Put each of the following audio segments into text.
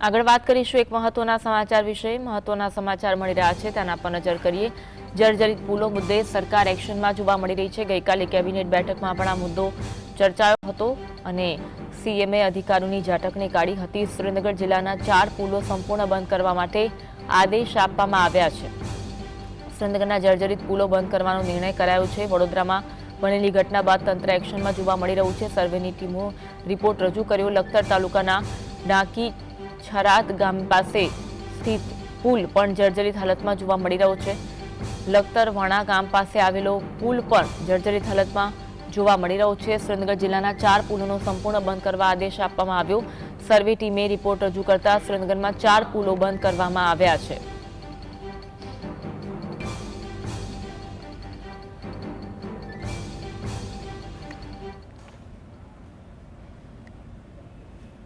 આગળ વાત કરીશું એક મહત્વના સમાચાર વિશે. મહત્વના સમાચાર મળી રહ્યા છે, તેના પર નજર કરીએ. જર્જરિત પુલો મુદ્દે સરકાર એક્શનમાં જોવા મળી રહી છે. ગઈકાલે કેબિનેટ બેઠકમાં પણ આ મુદ્દો ચર્ચાયો હતો અને સીએમએ અધિકારીઓની ઝાટકને કાઢી હતી. સુરેન્દ્રનગર જિલ્લાના ચાર પુલો સંપૂર્ણ બંધ કરવા માટે આદેશ આપવામાં આવ્યા છે. સુરેન્દ્રનગરના જર્જરિત પુલો બંધ કરવાનો નિર્ણય કરાયો છે. વડોદરામાં બનેલી ઘટના બાદ તંત્ર એક્શનમાં જોવા મળી રહ્યું છે. સર્વેની ટીમો રિપોર્ટ રજૂ કર્યો. લખતર તાલુકાના ડાંકી છરાત ગામ પાસે સ્થિત પુલ પણ જર્જરિત હાલતમાં જોવા મળી રહ્યો છે. લખતર વણા ગામ પાસે આવેલો પુલ પણ જર્જરિત હાલતમાં જોવા મળી રહ્યો છે. સુરેન્દ્રનગર જિલ્લાના ચાર પુલોનો સંપૂર્ણ બંધ કરવા આદેશ આપવામાં આવ્યો. સર્વે ટીમે રિપોર્ટ રજૂ કરતા સુરેન્દ્રનગરમાં ચાર પુલો બંધ કરવામાં આવ્યા છે.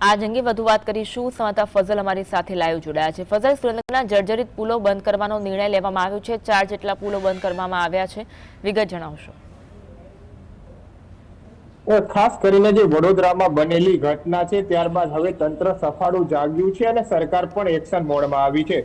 આજ અંગે વધુ વાત કરીશું. સંવાદદાતા ફઝલ અમારી સાથે લાઈવ જોડાયા છે. ફઝલ, સુરેન્દ્રના જર્જરિત પુલો બંધ કરવાનો નિર્ણય લેવામાં આવ્યો છે. ચાર જેટલા પુલો બંધ કરવામાં આવ્યા છે. વિગત જણાવશો. ખાસ કરીને જે વડોદરામાં બનેલી ઘટના છે, ત્યારબાદ હવે તંત્ર સફાળું જાગ્યું છે અને સરકાર પણ એક્શન મોડમાં આવી છે.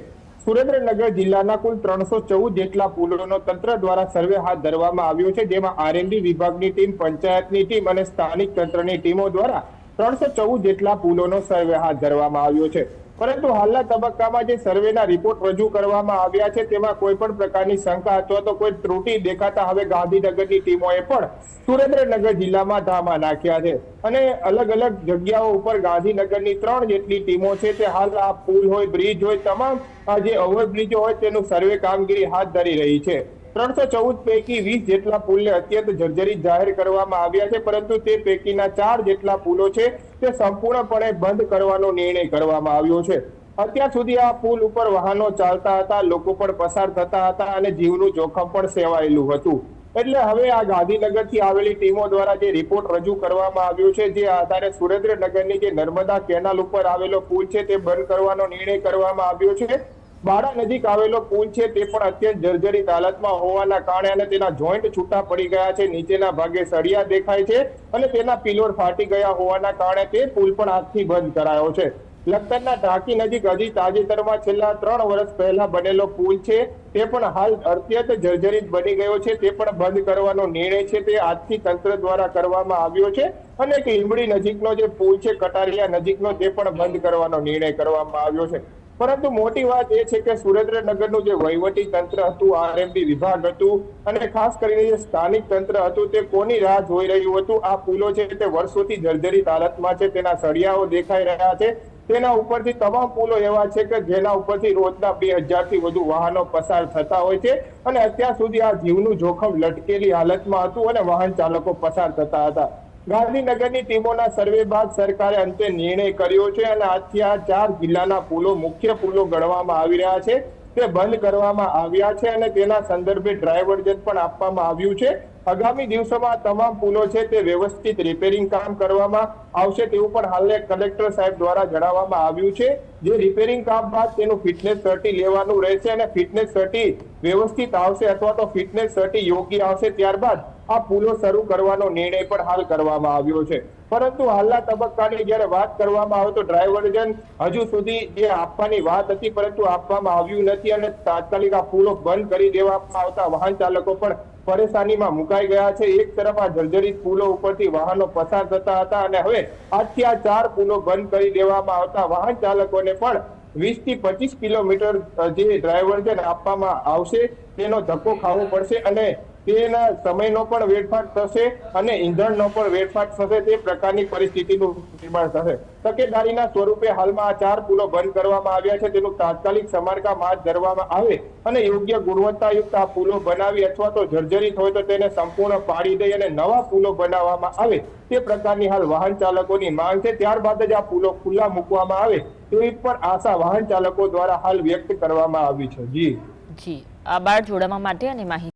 સુરેન્દ્રનગર જિલ્લાના કુલ ત્રણસો ચૌદ જેટલા પુલોનો તંત્ર દ્વારા સર્વે હાથ ધરવામાં આવ્યો છે, જેમાં આરએનડી વિભાગની ટીમ, પંચાયતની ટીમ અને સ્થાનિક તંત્રની ટીમો દ્વારા ત્રણસો ચૌદ જેટલા પુલોનો સર્વે હાથ ધરવામાં આવ્યો છે. પરંતુ હાલના તબક્કામાં જે સર્વેના રિપોર્ટ રજૂ કરવામાં આવ્યા છે, તેમાં કોઈ પણ પ્રકારની શંકા અથવા તો કોઈ ત્રુટિ દેખાતા હવે ગાંધીનગરની ટીમોએ પણ સુરેન્દ્રનગર જિલ્લામાં ધામા નાખ્યા છે. અને અલગ અલગ જગ્યાઓ ઉપર ગાંધીનગરની ત્રણ જેટલી ટીમો છે, તે હાલ આ પુલ હોય, બ્રિજ હોય, તમામ જે ઓવરબ્રિજો હોય, તેનું સર્વે કામગીરી હાથ ધરી રહી છે. ત્રણસો ચૌદ પૈકી વીસ જેટલા પુલને અત્યંત જર્જરિત જાહેર કરવામાં આવ્યા છે, પરંતુ તે પૈકીના ચાર જેટલા પુલો છે, તે સંપૂર્ણપણે બંધ કરવાનો નિર્ણય કરવામાં આવ્યો છે. અત્યાર સુધી આ પુલ ઉપર વાહનો ચાલતા હતા, લોકો પણ પસાર થતા હતા અને જીવનું જોખમ પણ સેવાયેલું હતું. એટલે હવે આ ગાંધીનગરથી આવેલી ટીમો દ્વારા જે રિપોર્ટ રજૂ કરવામાં આવ્યો છે, જે આધારે સુરેન્દ્રનગરની જે નર્મદા કેનાલ ઉપર આવેલો પુલ છે, તે બંધ કરવાનો નિર્ણય કરવામાં આવ્યો છે. બાડા નજીક આવેલો પુલ છે તે પણ અત્યંત જર્જરિત હાલતમાં હોવાના કારણે અને તેના જોઈન્ટ છૂટા પડી ગયા છે. નીચેના ભાગે સળિયા દેખાય છે અને તેના પિલોર ફાટી ગયા હોવાના કારણે તે પુલ પણ આજથી બંધ કરાયો છે. લખતરના ઢાકી નજીક હજી તાજેતરમાં છેલ્લા ત્રણ વર્ષ પહેલા બનેલો પુલ છે તે પણ હાલ અત્યંત જર્જરિત બની ગયો છે. તે પણ બંધ કરવાનો નિર્ણય છે તે આજથી તંત્ર દ્વારા કરવામાં આવ્યો છે અને લીંબડી નજીકનો જે પુલ છે, કટારિયા નજીકનો તે પણ બંધ કરવાનો નિર્ણય કરવામાં આવ્યો છે. પરંતુ મોટી વાત એ છે કે સુરેન્દ્રનગરનું જે વહીવટી તંત્ર હતું, આરએમડી વિભાગ હતું અને ખાસ કરીને જે સ્થાનિક તંત્ર હતું તે કોની રાહ જોઈ રહ્યું હતું? આ પુલો છે તે વર્ષોથી જર્જરિત હાલતમાં છે, તેના સળિયાઓ દેખાઈ રહ્યા છે. તેના ઉપરથી તમામ પુલો એવા છે કે જેના ઉપરથી રોજના બે હજારથી વધુ વાહનો પસાર થતા હોય છે અને અત્યાર સુધી આ જીવનું જોખમ લટકેલી હાલતમાં હતું અને વાહન ચાલકો પસાર થતા હતા. ગાંધીનગરની ટીમોના સર્વે બાદ સરકારે અંતે નિર્ણય કર્યો છે અને આજથી આ ચાર જિલ્લાના પુલો, મુખ્ય પુલો ગણવામાં આવી રહ્યા છે. તે બંધ કરવામાં આવ્યા છે અને તેના સંદર્ભે ડ્રાઈવર્જન પણ આપવામાં આવ્યું છે. આગામી દિવસોમાં તમામ પુલો છે તે વ્યવસ્થિત રિપેરિંગ કામ કરવામાં આવશે તેવું પણ હાલને કલેક્ટર સાહેબ દ્વારા જણાવવામાં આવ્યું છે. જે રિપેરિંગ કામ બાદ તેનું ફિટનેસ સર્ટી લેવાનું રહેશે અને ફિટનેસ સર્ટી વ્યવસ્થિત આવશે અથવા તો ફિટનેસ સર્ટી યોગ્ય આવશે ત્યારબાદ આ પુલો શરૂ કરવાનો નિર્ણય પણ હાલ કરવામાં આવ્યો છે. પરંતુ હાલના તબક્કાની જ્યારે વાત કરવામાં આવે તો ડ્રાઈવર્જન હજુ સુધી જે આપવાની વાત હતી, પરંતુ આપવામાં આવ્યું નથી અને તાત્કાલિક આ પુલો બંધ કરી દેવામાં આવતા વાહન ચાલકો પણ પરેશાનીમાં મુકાઈ ગયા છે. એક તરફ આ જર્જરિત પુલો ઉપરથી વાહનો પસાર થતા હતા અને હવે આજથી આ ચાર પુલો બંધ કરી દેવામાં આવતા વાહન ચાલકોને પણ વીસથી પચીસ કિલોમીટર જે ડ્રાઈવર્જન આપવામાં આવશે, તેનો ધક્કો ખાવો પડશે અને તેના સમયનો પણ વેડફાટ થશે અને ઈંધણનો પણ વેડફાટ થશે તે પ્રકારની પરિસ્થિતિનું નિર્માણ થશે. તકેદારીના સ્વરૂપે હાલમાં આ ચાર પુલો બંધ કરવામાં આવ્યા છે. તેનું તાત્કાલિક સમારકામ હાથ ધરવામાં આવે અને યોગ્ય ગુણવત્તાયુક્ત આ પુલો બનાવી અથવા તો જર્જરિત હોય તો તેને સંપૂર્ણ પાડી દઈ અને નવા પુલો બનાવવામાં આવે તે પ્રકારની હાલ વાહન ચાલકોની માંગ છે. ત્યારબાદ જ આ પુલો ખુલ્લા મૂકવામાં આવે તેવી પણ આશા વાહન ચાલકો દ્વારા હાલ વ્યક્ત કરવામાં આવી છે. જી. જી. આભાર. જોડાવા માટે અને માહિતી